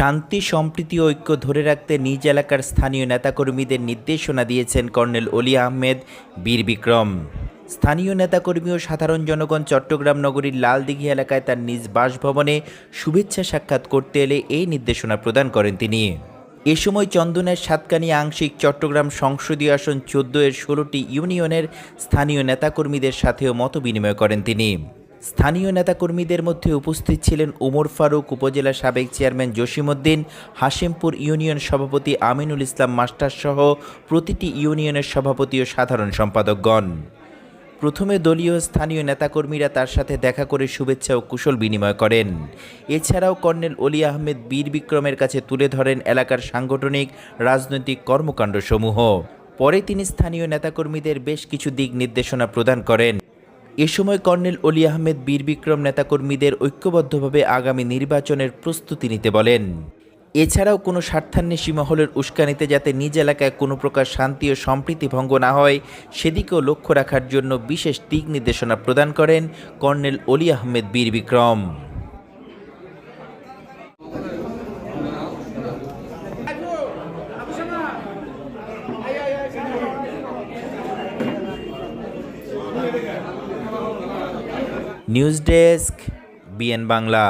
শান্তি, সম্প্রীতি ঐক্য ধরে রাখতে নিজ এলাকার স্থানীয় নেতাকর্মীদের নির্দেশনা দিয়েছেন কর্নেল অলি আহমেদ বীর বিক্রম। স্থানীয় নেতাকর্মী ও সাধারণ জনগণ চট্টগ্রাম নগরীর লালদিঘি এলাকায় তার নিজ বাসভবনে শুভেচ্ছা সাক্ষাৎ করতে এলে এই নির্দেশনা প্রদান করেন তিনি। এ সময় চন্দনের সাতকানি আংশিক চট্টগ্রাম সংসদীয় আসন চোদ্দ এর ষোলোটি ইউনিয়নের স্থানীয় নেতাকর্মীদের সাথেও মত বিনিময় করেন তিনি। স্থানীয় নেতাকর্মীদের মধ্যে উপস্থিত ছিলেন উমর ফারুক, উপজেলা সাবেক চেয়ারম্যান জসিমউদ্দিন, হাশিমপুর ইউনিয়ন সভাপতি আমিনুল ইসলাম মাস্টার সহ প্রতিটি ইউনিয়নের সভাপতি ও সাধারণ সম্পাদকগণ। প্রথমে দলীয় স্থানীয় নেতাকর্মীরা তার সাথে দেখা করে শুভেচ্ছা ও কুশল বিনিময় করেন। এছাড়াও কর্নেল অলি আহমেদ বীর বিক্রমের কাছে তুলে ধরেন এলাকার সাংগঠনিক, রাজনৈতিক কর্মকাণ্ডসমূহ। পরে তিনি স্থানীয় নেতাকর্মীদের বেশ কিছু দিক নির্দেশনা প্রদান করেন। এ সময় কর্নেল অলি আহমেদ বীর বিক্রম নেতাকর্মীদের ঐক্যবদ্ধভাবে আগামী নির্বাচনের প্রস্তুতি নিতে বলেন। এছাড়াও কোনো স্বার্থান্বেষী মহলের উস্কানিতে যাতে নিজ এলাকায় কোনো প্রকার শান্তি ও সম্প্রীতি ভঙ্গ না হয়, সেদিকেও লক্ষ্য রাখার জন্য বিশেষ দিক নির্দেশনা প্রদান করেন colonel Oli Ahmed Bir Bikram. News desk BN Bangla